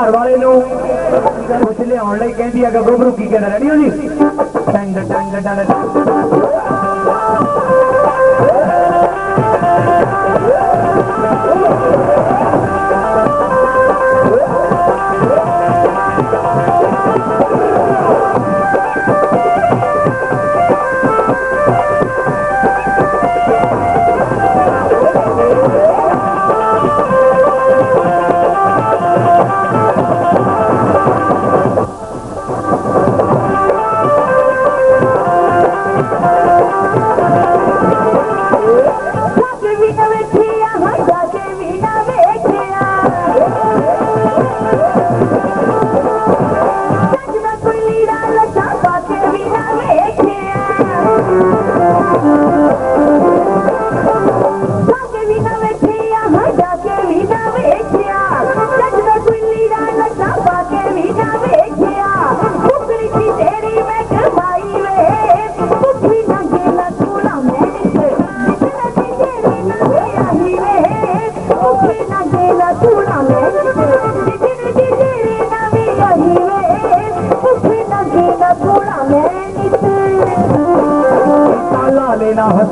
ਘਰ ਵਾਲੇ ਨੂੰ ਕੁਝ ਲਿਆਉਣ ਲਈ ਕਹਿੰਦੀ ਆ ਗੱਭਰੂ ਕੀ ਕਹਿੰਦਾ ਰੈਡੀ ਹੋ ਜੀ? ਟੰਗ ਟੰਗ ਟੰਗ।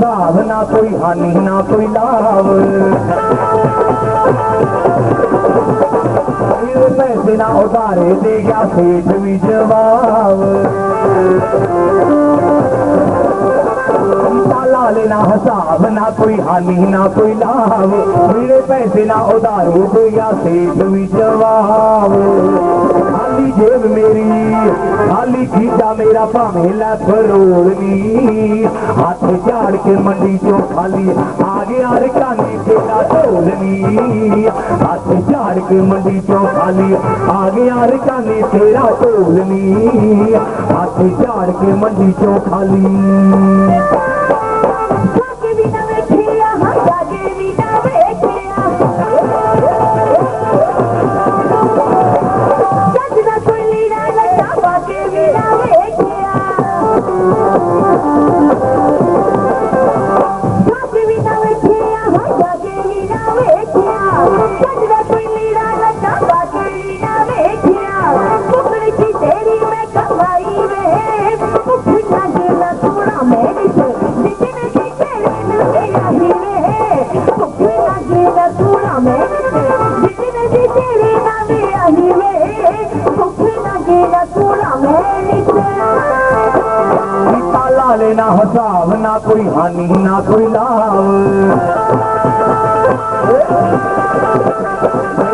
भाव ना कोई हानि ना कोई डाव पैसे न उतारे भी जवाब ਵੀ ਜਵਾਬ ਤਾਲਾ ਹਿਸਾਬ, ਨਾ ਕੋਈ ਹਾਨੀ, ਨਾ ਕੋਈ ਲਾਭ। ਮੇਰੇ ਪੈਸੇ ਨਾ ਉਧਾਰੇ ਦੇ ਸੇਠ ਵੀ ਜਵਾਬ ਖਾਲੀ ਜੇਬ ਮੇਰੀ, ਖਾਲੀ ਖੀਚਾ ਮੇਰਾ ਭਾਵੇਂ ਲੈ ਫਰੋਲਨੀ ਹੱਥ ਝਾੜ ਕੇ ਮੰਡੀ ਚੋਂ ਖਾਲੀ ਆ ਗਿਆ ਰਕਾਨੀ ਤੇਰਾ ਢੋਲਨੀ ਹੱਥ ਝਾੜ ਕੇ ਮੰਡੀ ਚੋਂ ਖਾਲੀ ਆ ਗਿਆ ਰਕਾਨੀ ਤੇਰਾ ਢੋਲਨੀ ਹੱਥ ਝਾੜ ਕੇ ਮੰਡੀ ਚੋਂ ਖਾਲੀ। Woo!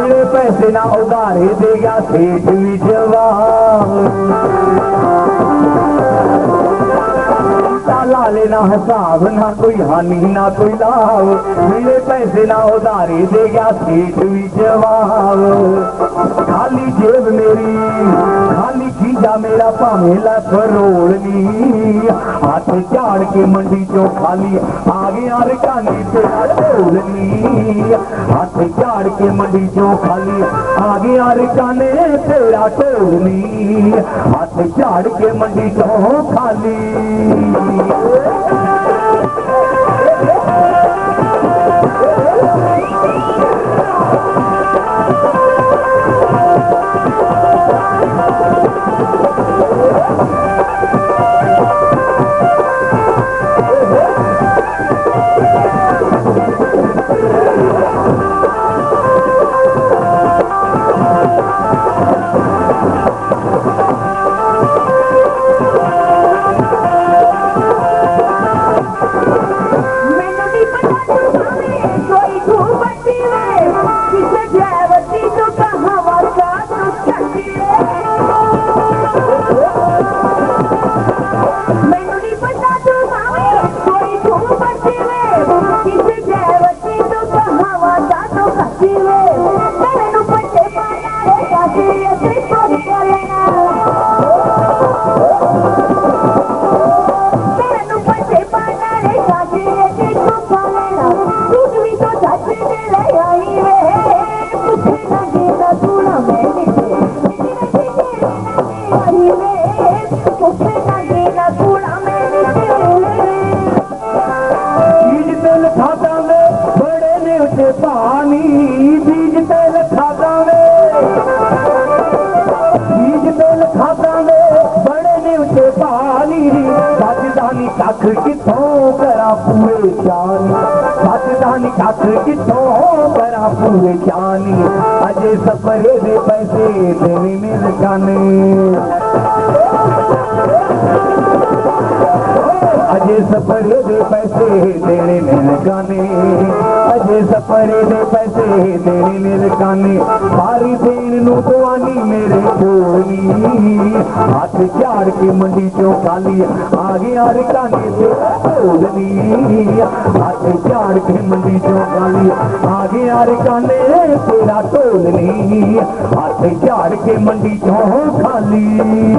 ويڙي پئسي نه اڌاري سيٺ به جواي نه ڪوئي هاني نه ڪوئي لائو ويڙي پئسي نه اڌاري سيٺ به جواب خالي جيب ميري خالي چيزا مير ڀيڻ لک روڙي खाली हाथ झाड़ के मंडी चो खाली आ गया रकानी तेरा ढोलनी हाथ झाड़ के मंडी चो खाली आ गया रकाने तेरा ढोलनी हाथ झाड़ के मंडी चो खाली। راڌاني ٺاڪ ڪٿو ڀرا پوئي گياني راتاني ٺاڪ ڪٿو ڀرا پوئي گياني اڄ سڀي ۾ ਅਜੇ ਸਫਰੇ ਦੇ ਪੈਸੇ ਦੇਣੇ ਨੇ ਕਾਨੇ ਅਜੇ ਸਫਰੇ ਦੇ ਪੈਸੇ ਦੇਣੇ ਨੇ ਕਾਨੇ ਸਾਰੀ ਦੇਣ ਨੂੰ ਦਵਾਨੀ ਮੇਰੇ ਕੋਲੀ, ਹੱਥ ਝਾੜ ਕੇ ਮੰਡੀ ਚੋਂ ਖਾਲੀ ਆ ਗਿਆ ਰਕਾਨੇ ਤੇ ਢੋਲਨੀ ਹੱਥ ਝਾੜ ਕੇ ਮੰਡੀ ਚੋਂ ਖਾਲੀ ਆ ਗਿਆ ਰਕਾਨੇ ਤੇਰਾ ਢੋਲਨੀ, ਹੱਥ ਝਾੜ ਕੇ ਮੰਡੀ ਚੋਂ ਖਾਲੀ।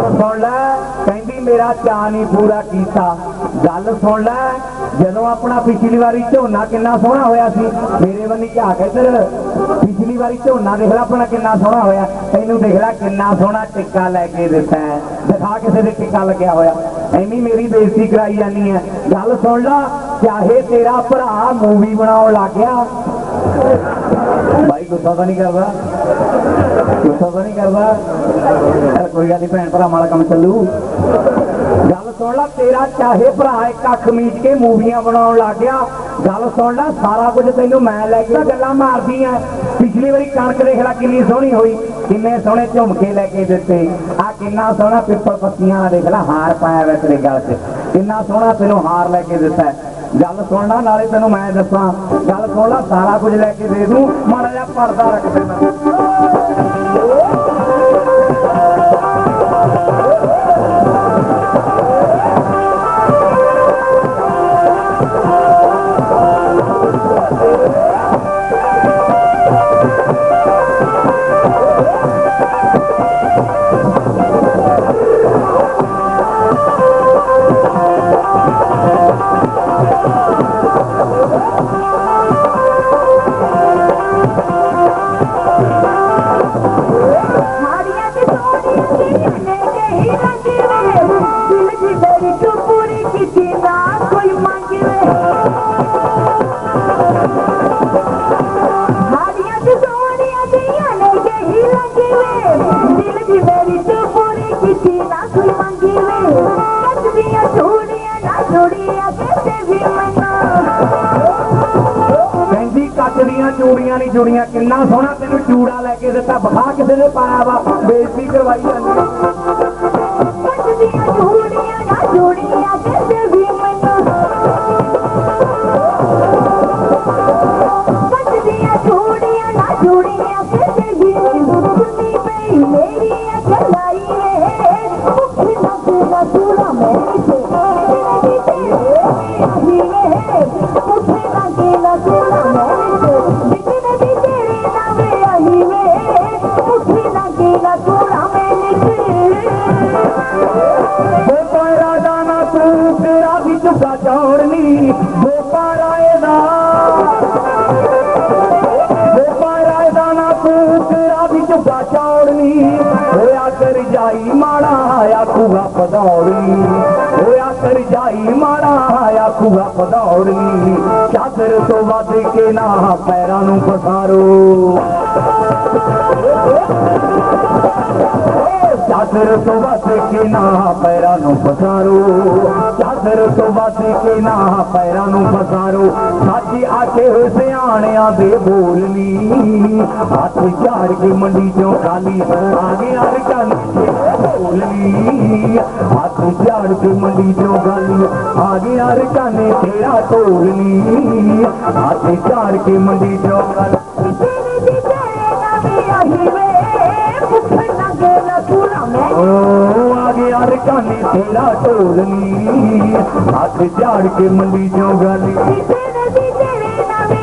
ਗੱਲ ਸੁਣ ਲੈ, ਕਹਿੰਦੀ ਮੇਰਾ ਚਾਅ ਨਹੀਂ ਪੂਰਾ ਕੀਤਾ। ਗੱਲ ਸੁਣ ਲੈ, ਜਦੋਂ ਆਪਣਾ ਪਿਛਲੀ ਵਾਰੀ ਝੋਨਾ ਕਿੰਨਾ ਸੋਹਣਾ ਹੋਇਆ ਸੀ, ਮੇਰੇ ਬੰਨੀ ਝਾਕ ਇੱਧਰ। ਪਿਛਲੀ ਵਾਰੀ ਝੋਨਾ ਦੇਖ ਲੈ ਆਪਣਾ ਕਿੰਨਾ ਸੋਹਣਾ ਹੋਇਆ, ਤੈਨੂੰ ਦੇਖ ਲੈ ਕਿੰਨਾ ਸੋਹਣਾ ਟਿੱਕਾ ਲੈ ਕੇ ਦਿੱਤਾ ਦਿਖਾ ਕਿਸੇ ਦੇ ਟਿੱਕਾ ਲੱਗਿਆ ਹੋਇਆ। ਐਵੇਂ ਮੇਰੀ ਬੇਇੱਜ਼ਤੀ ਕਰਾਈ ਜਾਨੀ ਹੈ। ਗੱਲ ਸੁਣ ਲੈ, ਚਾਹੇ ਤੇਰਾ ਭਰਾ ਮੂਵੀ ਬਣਾਉਣ ਲੱਗ ਗਿਆ। ਭਾਈ ਗੁੱਸਾ ਤਾਂ ਨਹੀਂ ਕਰਦਾ। ਗੁੱਸਾ ਤਾਂ ਨਹੀਂ ਕਰਦਾ। ਚੱਲ ਕੋਈ ਗੱਲ ਨਹੀਂ ਭੈਣ ਭਰਾਵਾਂ ਵਾਲਾ ਕੰਮ ਚੱਲੂ। ਗੱਲ ਸੁਣ ਲੈ, ਤੇਰਾ ਚਾਹੇ ਭਰਾ ਇੱਕ ਅੱਖ ਮੀਚ ਕੇ ਮੂਵੀਆਂ ਬਣਾਉਣ ਲੱਗ ਗਿਆ। ਗੱਲ ਸੁਣ ਲੈ, ਸਾਰਾ ਕੁਝ ਤੈਨੂੰ ਮੈਂ ਲੈ ਕੇ ਗੱਲਾਂ ਮਾਰਦੀ ਆ ਪਿਛਲੀ ਵਾਰੀ ਕਣਕ ਦੇਖ ਲੈ, ਕਿੰਨੀ ਸੋਹਣੀ ਹੋਈ। ਕਿੰਨੇ ਸੋਹਣੇ ਝੁਮਕੇ ਲੈ ਕੇ ਦਿੱਤੇ। ਆ ਕਿੰਨਾ ਸੋਹਣਾ ਪਿੱਪਲ ਪੱਤੀਆਂ ਵਾਲਾ ਦੇਖ ਲੈ, ਹਾਰ ਪਾਇਆ ਹੋਇਆ ਤੇਰੇ ਗਲ 'ਚ। ਕਿੰਨਾ ਸੋਹਣਾ ਤੈਨੂੰ ਹਾਰ ਲੈ ਕੇ ਦਿੱਤਾ ਗੱਲ ਸੁਣ ਲੈ, ਨਾਲੇ ਤੈਨੂੰ ਮੈਂ ਦੱਸਾਂ। ਗੱਲ ਸੁਣ ਲੈ, ਸਾਰਾ ਕੁਝ ਲੈ ਕੇ ਦੇ ਦੂੰ। ਮਾੜਾ ਜਿਹਾ ਪਰਦਾ ਰੱਖ ਦੇਣਾ ਦੀਆਂ ਨਹੀਂ ਜੁੜੀਆਂ, ਕਿੰਨਾ ਸੋਹਣਾ ਤੈਨੂੰ ਚੂੜਾ ਲੈ ਕੇ ਦਿੱਤਾ ਬਖਾ ਕਿਸੇ ਨੇ ਪਾਇਆ ਵਾ, ਬੇਇੱਜ਼ਤੀ ਕਰਵਾਈ ਜਾਂਦੀ। پڌوڙي مارا پڌوڙي چاچر پدوڙي چادر سوڀاتي نا پيرا پسارو. چادر صوبا تي نران پسارو. ساچي آڪي هجي बोल हथ झाड़े मंडी जो गाली आगे हर टोली हथ झाड़े मंडी जो खाली आगे हर टोली हथ झाड़े मंडी जो आगे हर काने ते टोली हथ झाड़े मंडी जो गाली